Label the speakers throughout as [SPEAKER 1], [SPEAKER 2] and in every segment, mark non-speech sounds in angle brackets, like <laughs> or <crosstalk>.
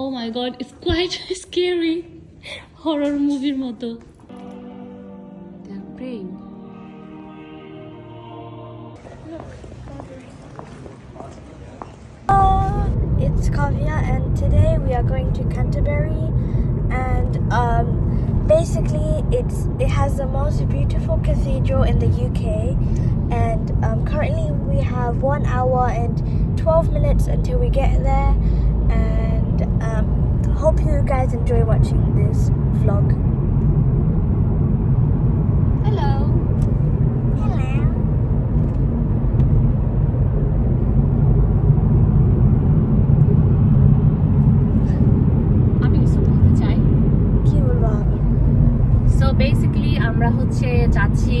[SPEAKER 1] oh my god it's quite scary horror মুভির মতো brain
[SPEAKER 2] Hello, it's Kavya, and today we are going to Canterbury, and um, basically it's it has the most beautiful cathedral in the UK, and um, currently we have one hour and twelve minutes until we get there, and um, hope you guys enjoy watching this vlog.
[SPEAKER 1] Hello
[SPEAKER 2] Hello.
[SPEAKER 1] আমি বলতে চাই
[SPEAKER 2] কি বলব আমি?
[SPEAKER 1] So basically আমরা হচ্ছে যাচ্ছি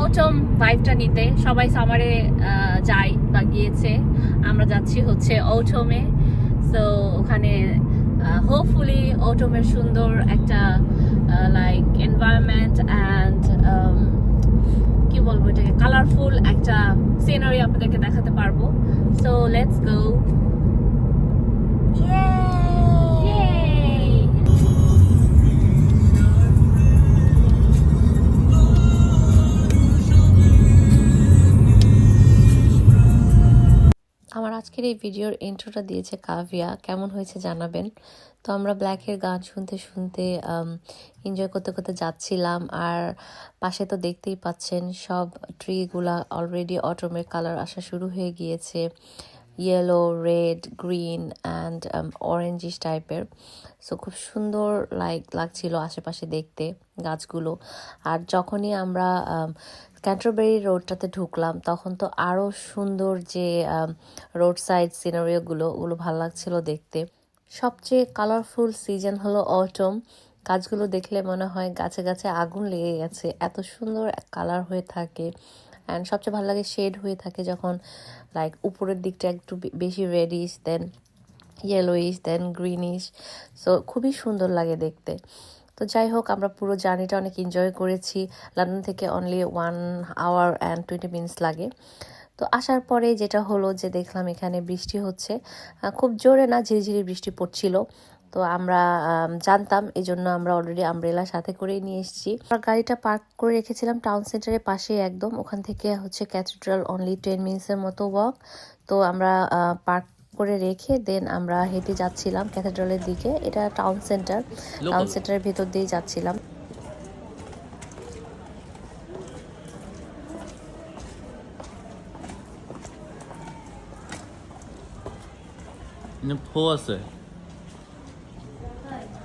[SPEAKER 1] autumn ভাইবটা নিতে সবাই সামারে যায় বা গিয়েছে আমরা যাচ্ছি হচ্ছে অটমে সো ওখানে হোপফুলি অটমের সুন্দর একটা লাইক এনভায়রনমেন্ট অ্যান্ড কি বলব এটাকে কালারফুল একটা সিনারি আপনাদেরকে দেখাতে পারব সো লেটস গো
[SPEAKER 2] Yay!
[SPEAKER 3] আজকের এই ভিডিওর ইন্ট্রোটা দিয়েছে কাভিয়া। কেমন হয়েছে জানাবেন? তো আমরা ব্ল্যাকের গান শুনতে শুনতে এনজয় করতে করতে যাচ্ছিলাম। আর পাশে তো দেখতেই পাচ্ছেন, সব ট্রিগুলা অলরেডি অটোমের কালার আসা শুরু হয়ে গিয়েছে। Yellow red green and oranges টাইপের সো খুব সুন্দর লাইক লাগছিল আশেপাশে দেখতে। গাছগুলো। আর যখনই আমরা ক্যান্টারবেরি রোডটাতে ঢুকলাম, তখন তো আরও সুন্দর যে রোড সাইড সিনারিওগুলো ওগুলো ভালো লাগছিল দেখতে। সবচেয়ে কালারফুল সিজন হলো অটম গাছগুলো দেখলে মনে হয় গাছে গাছে আগুন লেগে গেছে। এত সুন্দর কালার হয়ে থাকে। অ্যান্ড সবচেয়ে ভালো লাগে শেড হয়ে থাকে যখন লাইক উপরের দিকটা একটু বেশি reddish then yellowish then greenish so খুবই সুন্দর লাগে দেখতে। তো যাই হোক, আমরা পুরো জার্নিটা অনেক এনজয় করেছি। লন্ডন থেকে only one hour and twenty minutes লাগে। তো আসার পরে যেটা হলো যে দেখলাম এখানে বৃষ্টি হচ্ছে। খুব জোরে না, ঝিরিঝিরি বৃষ্টি পড়ছিল। তো আমরা জানতাম এই জন্য আমরা অলরেডি আমব্রেলা সাথে করেই নিয়ে এসেছি। আমরা গাড়িটা পার্ক করে রেখেছিলাম টাউন সেন্টারের পাশে একদম। ওখান থেকে হচ্ছে ক্যাথিড্রাল অনলি টেন মিনিটসের মতো ওয়াক তো আমরা পার্ক করে রেখে দেন আমরা হেঁটে যাচ্ছিলাম ক্যাথিড্রালের দিকে। এটা টাউন সেন্টার টাউন সেন্টারের ভেতর দিয়ে যাচ্ছিলাম।
[SPEAKER 4] ফো আছে।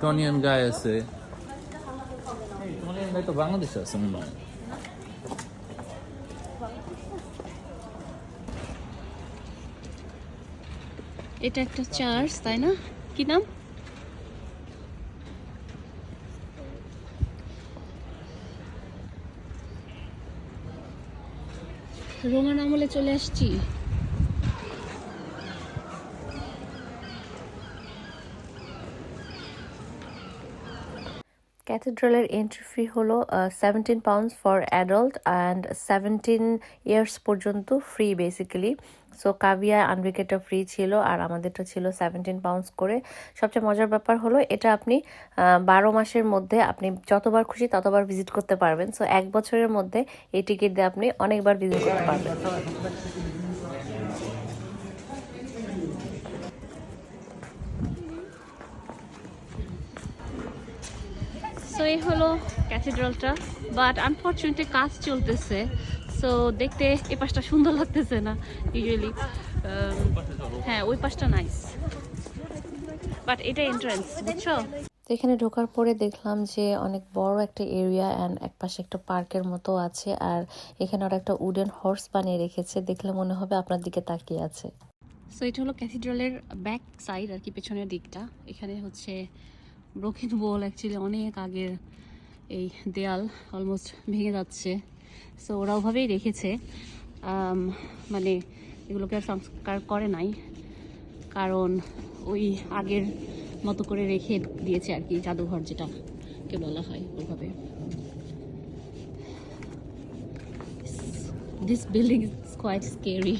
[SPEAKER 4] টনিয়ান আছে। টনিয়ান গাই তো বাংলাদেশে আছে মনে হয়।
[SPEAKER 1] এটা একটা চার্চ, তাই না? কি নাম? রোমান আমলে চলে আসছি।
[SPEAKER 3] ক্যাথিড্রালের এন্ট্রি ফি হলো seventeen pounds for adult and seventeen years পর্যন্ত ফ্রি বেসিক্যালি সো কাভিয়া আনভিকেটটা ফ্রি ছিল আর আমাদেরটা ছিল সেভেন্টিন পাউন্ডস করে। সবচেয়ে মজার ব্যাপার হলো, এটা আপনি বারো মাসের মধ্যে আপনি যতবার খুশি ততবার ভিজিট করতে পারবেন। সো এক বছরের মধ্যে এই টিকিট দিয়ে আপনি অনেকবার ভিজিট করতে পারবেন।
[SPEAKER 1] সো এই হলো ক্যাথিড্রালটা বাট আনফর্চুনেটলি কাজ চলতেছে। সো দেখতে এই পাশটা সুন্দর লাগতেছে না ইউজুয়ালি হ্যাঁ ওই পাশটা নাইস বাট এটা এন্ট্রান্স বুঝছ?
[SPEAKER 3] তো এখানে ঢোকার পরে দেখলাম যে অনেক বড় একটা এরিয়া অ্যান্ড এক পাশে একটা পার্কের মতো আছে আর এখানে ওরা একটা উডেন হর্স বানিয়ে রেখেছে দেখলে মনে হবে আপনার দিকে তাকিয়ে আছে।
[SPEAKER 1] সো এটা হলো ক্যাথিড্রালের ব্যাক সাইড আর কি পেছনের দিকটা। এখানে হচ্ছে ব্রোকেন বল অ্যাকচুয়ালি অনেক আগের এই দেয়াল অলমোস্ট ভেঙে যাচ্ছে। সো ওরা ওভাবেই রেখেছে। মানে এগুলোকে আর সংস্কার করে নাই। কারণ ওই আগের মতো করে রেখে দিয়েছে আর কি, জাদুঘর যেটাকে বলা হয় ওইভাবে this building is quite scary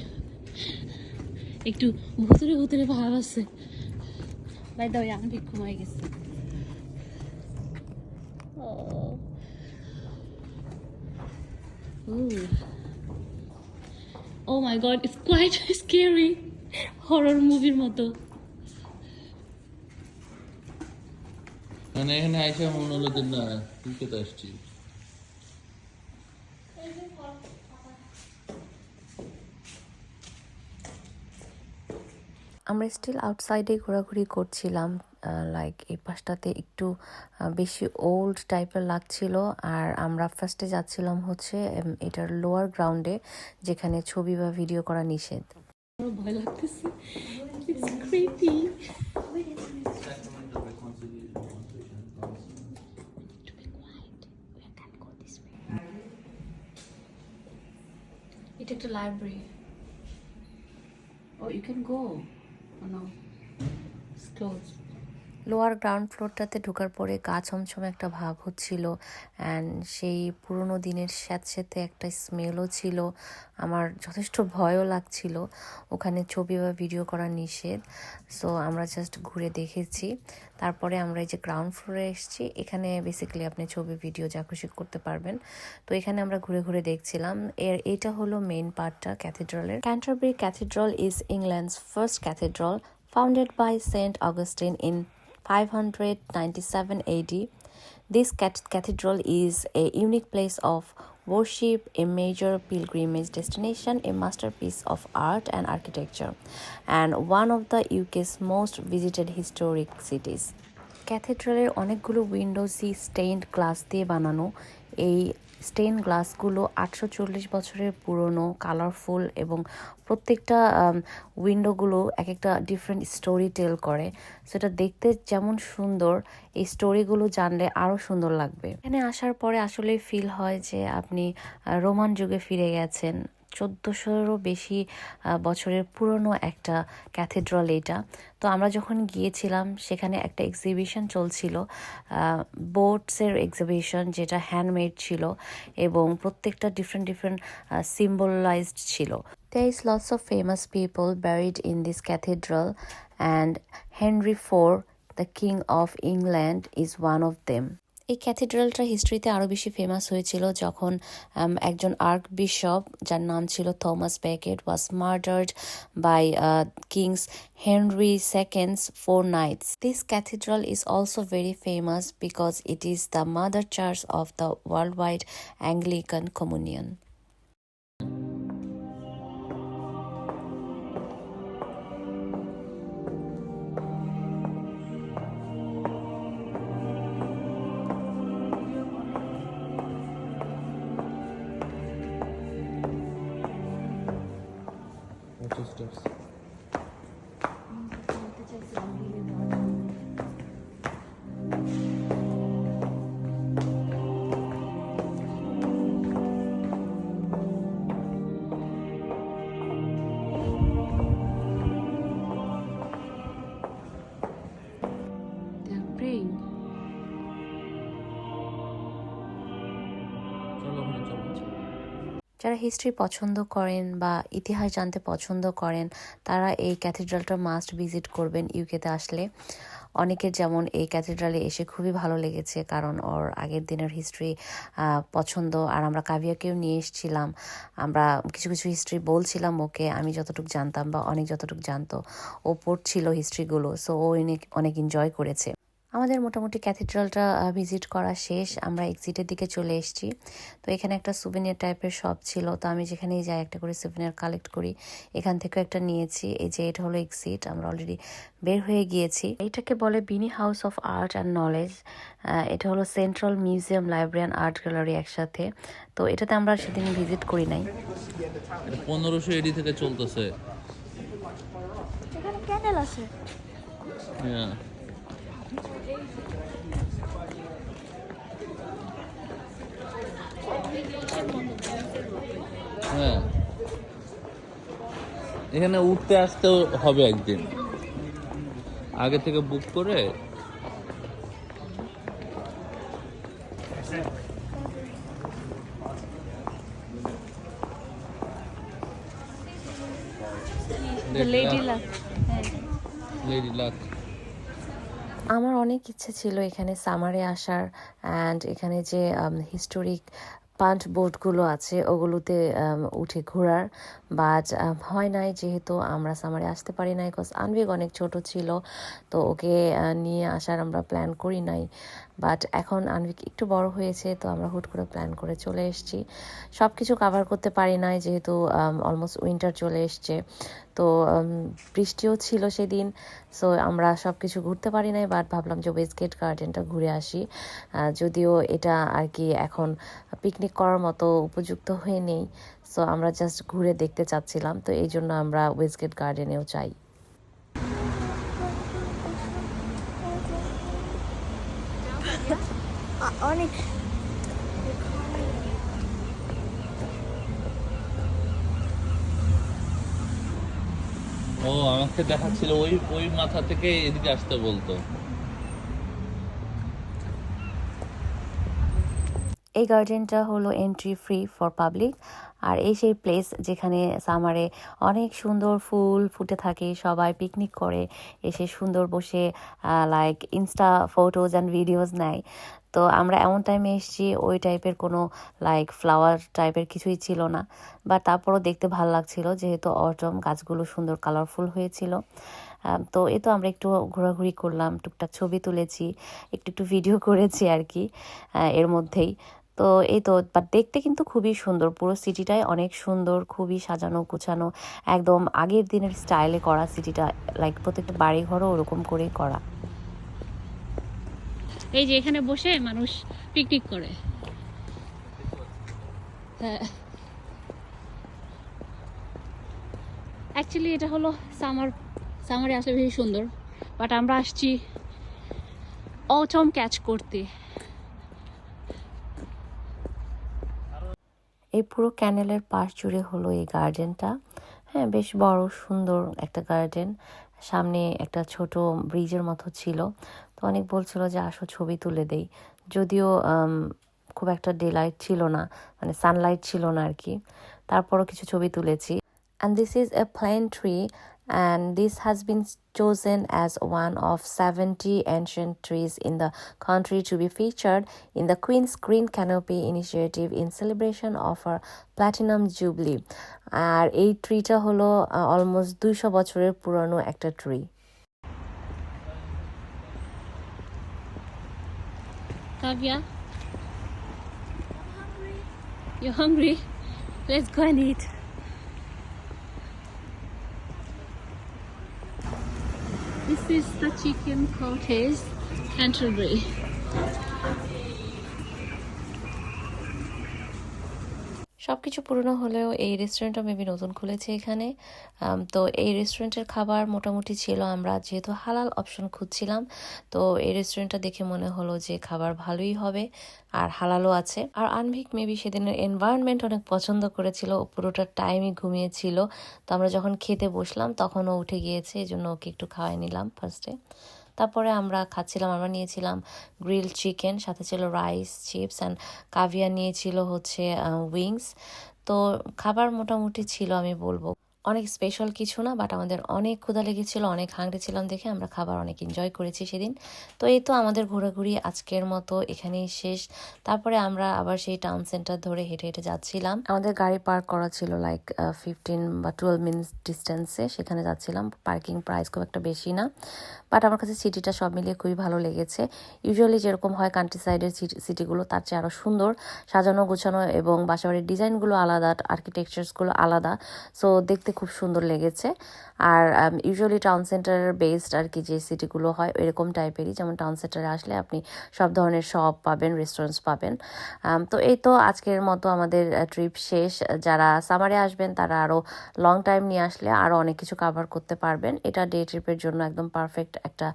[SPEAKER 1] একটু ভুতুরে ভুতুরে ভাব আছে। বাই দ্য আমি ঠিক ঘুমাই গেছি। Ooh. Oh my god, it's quite <laughs> scary. Horror মুভির মতো
[SPEAKER 4] মানে এখানে আইসা মনে হলো যে না ক্রিকেট আসছি
[SPEAKER 3] আমরা স্টিল আউটসাইডে ঘোরাঘুরি করছিলাম লাইক এই পাশটাতে একটু বেশি ওল্ড টাইপের লাগছিল। আর আমরা ফার্স্টে যাচ্ছিলাম হচ্ছে এটার লোয়ার গ্রাউন্ডে যেখানে ছবি বা ভিডিও করা নিষেধ।
[SPEAKER 1] ভয় লাগতেছে। এটা একটা library oh you can go no it's close
[SPEAKER 3] lower ground ফ্লোরটাতে ঢোকার পরে গা ছমছম একটা ভাব হচ্ছিল অ্যান্ড সেই পুরোনো দিনের স্যাঁতস্যাঁতে একটা স্মেলও ছিল। আমার যথেষ্ট ভয়ও লাগছিল। ওখানে ছবি বা ভিডিও করা নিষেধ। সো আমরা জাস্ট ঘুরে দেখেছি। তারপরে আমরা এই যে গ্রাউন্ড ফ্লোরে এসেছি। এখানে বেসিক্যালি আপনি ছবি ভিডিও যা খুশি করতে পারবেন। তো এখানে আমরা ঘুরে ঘুরে দেখছিলাম। এর, এটা হলো মেইন পার্টটা ক্যাথিড্রালের Canterbury Cathedral is England's first cathedral founded by Saint Augustine in 597 AD. This cathedral is a unique place of worship, a major pilgrimage destination, a masterpiece of art and architecture, and one of the UK's most visited historic cities. ক্যাথেড্রালের অনেকগুলো উইন্ডোজই stained glass দিয়ে বানানো এই Steyn গ্লাসগুলো আটশো চল্লিশ বছরের পুরনো কালারফুল এবং প্রত্যেকটা উইন্ডোগুলো এক একটা ডিফারেন্ট স্টোরি টেল করে। সেটা দেখতে যেমন সুন্দর, এই স্টোরিগুলো জানলে আরও সুন্দর লাগবে। এখানে আসার পরে আসলে ফিল হয় যে আপনি রোমান যুগে ফিরে গেছেন। চোদ্দোশোরও বেশি বছরের পুরনো একটা ক্যাথেড্রাল এটা তো আমরা যখন গিয়েছিলাম সেখানে একটা এক্সিবিশন চলছিল বোটসের এক্সিবিশন যেটা হ্যান্ডমেড ছিল এবং প্রত্যেকটা ডিফারেন্ট ডিফারেন্ট সিম্বলাইজড ছিল There is lots of famous people buried in this cathedral and Henry IV, the King of England, is one of them. এই ক্যাথিড্রালটা হিস্ট্রিতে আরও বেশি ফেমাস হয়েছিল যখন একজন আর্ক বিশপ যার নাম ছিল Thomas Becket was murdered by king's Henry second's four knights this cathedral is also very famous because it is the mother
[SPEAKER 1] church of the
[SPEAKER 4] world wide Anglican
[SPEAKER 3] যারা হিস্ট্রি পছন্দ করেন বা ইতিহাস জানতে পছন্দ করেন, তারা এই ক্যাথিড্রালটা মাস্ট ভিজিট করবেন ইউকেতে আসলে। অনেকের যেমন এই ক্যাথিড্রালে এসে খুবই ভালো লেগেছে, কারণ ওর আগের দিনের হিস্ট্রি পছন্দ। আর আমরা কাভিয়াকেও নিয়ে এসেছিলাম। আমরা কিছু কিছু হিস্ট্রি বলছিলাম ওকে, আমি যতটুকু জানতাম বা অনেক যতটুকু জানতো, ও পড়ছিল হিস্ট্রিগুলো সো ও অনেক অনেক এনজয় করেছে। আমাদের মোটামুটি ক্যাথিড্রালটা ভিজিট করা শেষ। আমরা এক্সিটের দিকে চলে এসেছি। তো এখানে একটা সুভেনিয়ার টাইপের শপ ছিল। তো আমি যেখানেই যাই একটা করে সুভেনিয়ার কালেক্ট করি। এখান থেকেও একটা নিয়েছি। এই যে এটা হলো এক্সিট আমরা অলরেডি বের হয়ে গিয়েছি। এটাকে বলে Beaney house of art and knowledge এটা হলো central museum library and art gallery একসাথে। তো এটাতে আমরা সেদিন ভিজিট করি নাই।
[SPEAKER 4] পনেরোশো এডি থেকে চলতেছে।
[SPEAKER 2] এখানে ক্যান্ডেল আছে।
[SPEAKER 4] Yeah. হ্যাঁ। এখানে উঠতে আসতেও হবে একদিন। আগে থেকে বুক করে
[SPEAKER 1] lady luck.
[SPEAKER 4] লেডি লাক
[SPEAKER 3] আমার অনেক ইচ্ছে ছিল এখানে সামারে আসার অ্যান্ড এখানে যে হিস্টোরিক পান্ট বোটগুলো আছে, ওগুলোতে উঠে ঘোরার। বাট হয় নাই যেহেতু আমরা সামারে আসতে পারি নাই বিকজ আনবিক অনেক ছোট ছিল। তো ওকে নিয়ে আসার আমরা প্ল্যান করি নাই। বাট এখন আনবিক একটু বড় হয়েছে, তো আমরা হুট করে প্ল্যান করে চলে এসেছি। সব কিছু কাভার করতে পারি নাই যেহেতু অলমোস্ট উইন্টার চলে এসছে। তো বৃষ্টিও ছিল সেদিন সো আমরা সব কিছু ঘুরতে পারি নাই বাট ভাবলাম যে ওয়েস্টগেট গার্ডেনটা ঘুরে আসি। যদিও এটা আর কি এখন পিকনিক করার মতো উপযুক্ত হয়ে নেই সো আমরা জাস্ট ঘুরে দেখতে চাচ্ছিলাম, তো এই জন্য আমরা ওয়েস্টগেট গার্ডেনেও চাই
[SPEAKER 2] অনেক
[SPEAKER 4] ও, আমাকে দেখাচ্ছিল ওই ওই মাথা থেকে এদিকে আসতে বলতো।
[SPEAKER 3] এই গার্ডেনটা হলো এন্ট্রি ফ্রি ফর পাবলিক আর এই সেই প্লেস যেখানে সামারে অনেক সুন্দর ফুল ফুটে থাকে, সবাই পিকনিক করে, এসে সুন্দর বসে like insta photos and videos নেয়। তো আমরা এমন টাইমে এসেছি, ওই টাইপের কোনো লাইক ফ্লাওয়ার টাইপের কিছুই ছিল না। বা তারপরও দেখতে ভালো লাগছিল, যেহেতু অটম গাছগুলো সুন্দর কালারফুল হয়েছিল। তো এ তো আমরা একটু ঘোরাঘুরি করলাম, টুকটাক ছবি তুলেছি, একটু একটু ভিডিও <laughs> করেছি আর কি এর মধ্যেই। তো এই তো বাট দেখতে কিন্তু খুবই সুন্দর। পুরো সিটিটাই অনেক সুন্দর, খুবই সাজানো, গুছানো। একদম আগের দিনের স্টাইলে করা সিটিটা লাইক প্রত্যেকটা বাড়ি ঘরও ওরকম করেই করা।
[SPEAKER 1] এই যে এখানে বসে মানুষ পিকনিক করে। অ্যাকচুয়ালি এটা হলো সামার সামারে আসলে বেশি সুন্দর। বাট আমরা আসছি অটম ক্যাচ করতে।
[SPEAKER 3] এই পুরো ক্যানেলের পাশ জুড়ে হলো এই গার্ডেনটা। হ্যাঁ বেশ বড়, সুন্দর একটা গার্ডেন। সামনে একটা ছোট ব্রিজের মতো ছিল। তো অনেক বলছিল যে, আসো, ছবি তুলে দেই। যদিও খুব একটা ডে লাইট ছিল না মানে সানলাইট ছিল না আর কি। তারপরও কিছু ছবি তুলেছি। And this is a plane tree. and this has been chosen as one of 70 ancient trees in the country to be featured in the Queen's Green Canopy initiative in celebration of her platinum jubilee আর এই ট্রিটা হলো almost দুইশো বছরের পুরনো একটা tree
[SPEAKER 1] Kavya you're hungry let's go and eat This is the chicken cottage Canterbury.
[SPEAKER 3] সব কিছু পুরনো হলেও এই রেস্টুরেন্টটা মেবি নতুন খুলেছে এখানে। তো এই রেস্টুরেন্টের খাবার মোটামুটি ছিল, আমরা যেহেতু হালাল অপশন খুঁজছিলাম, তো এই রেস্টুরেন্টটা দেখে মনে হলো যে খাবার ভালোই হবে। আর হালালও আছে। আর আনভিক মেবি সেদিনের এনভায়রনমেন্ট অনেক পছন্দ করেছিল, ও পুরোটা টাইমই ঘুমিয়েছিল। তো আমরা যখন খেতে বসলাম, তখন ও উঠে গিয়েছে এই জন্য ওকে একটু খাওয়াই নিলাম ফার্স্টে তারপরে আমরা খাচ্ছিলাম, আমরা নিয়েছিলাম গ্রিল চিকেন সাথে ছিল রাইস চিপস অ্যান্ড কাভিয়া নিয়েছিল হচ্ছে উইংস তো খাবার মোটামুটি ছিল আমি বলব। অনেক স্পেশাল কিছু না বাট আমাদের অনেক ক্ষুধা লেগেছিল, অনেক হাংড়ে ছিলাম দেখে আমরা খাবার অনেক এনজয় করেছি সেদিন। তো এই তো আমাদের ঘোরাঘুরি আজকের মতো এখানেই শেষ। তারপরে আমরা আবার সেই টাউন সেন্টার ধরে হেঁটে হেঁটে যাচ্ছিলাম। আমাদের গাড়ি পার্ক করা ছিল লাইক ফিফটিন বা টুয়েলভ মিনিটস ডিস্টেন্সে সেখানে যাচ্ছিলাম। পার্কিং প্রাইস খুব একটা বেশি না বাট আমার কাছে সিটিটা সব মিলিয়ে খুবই ভালো লেগেছে। ইউজুয়ালি যেরকম হয় কান্ট্রি সাইডের সিটিগুলো তার চেয়ে আরও সুন্দর। সাজানো গোছানো এবং বাসাবাড়ির ডিজাইনগুলো আলাদা আর্কিটেকচার্সগুলো আলাদা। সো দেখতে খুব সুন্দর লেগেছে। আর ইউজুয়ালি টাউন সেন্টারের বেসড আর কি যে সিটিগুলো হয় এরকম টাইপেরই যেমন টাউন সেন্টারে আসলে আপনি সব ধরনের শপ পাবেন রেস্টুরেন্টস পাবেন। তো এই তো আজকের মতো আমাদের ট্রিপ শেষ। যারা সামারে আসবেন, তারা আরও লং টাইম নিয়ে আসলে আরও অনেক কিছু কাভার করতে পারবেন। এটা ডে ট্রিপের জন্য একদম পারফেক্ট একটা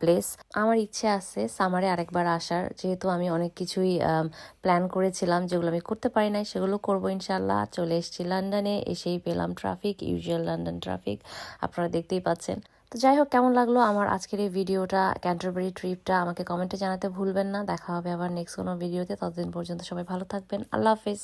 [SPEAKER 3] প্লেস আমার ইচ্ছে আছে সামারে আরেকবার আসার। যেহেতু আমি অনেক কিছুই প্ল্যান করেছিলাম, যেগুলো আমি করতে পারি নাই, সেগুলো করব ইনশাল্লাহ চলে এসেছি লন্ডনে এসেই পেলাম ট্রাফিক ইউজুয়াল লন্ডন ট্রাফিক আপনারা দেখতেই পাচ্ছেন। তো যাই হোক, কেমন লাগল আমার আজকের এই ভিডিওটা ক্যান্টারবেরি ট্রিপটা আমাকে কমেন্টে জানাতে ভুলবেন না। দেখা হবে আবার নেক্সট কোনো ভিডিওতে ততদিন পর্যন্ত সবাই ভালো থাকবেন। আল্লাহ হাফিজ।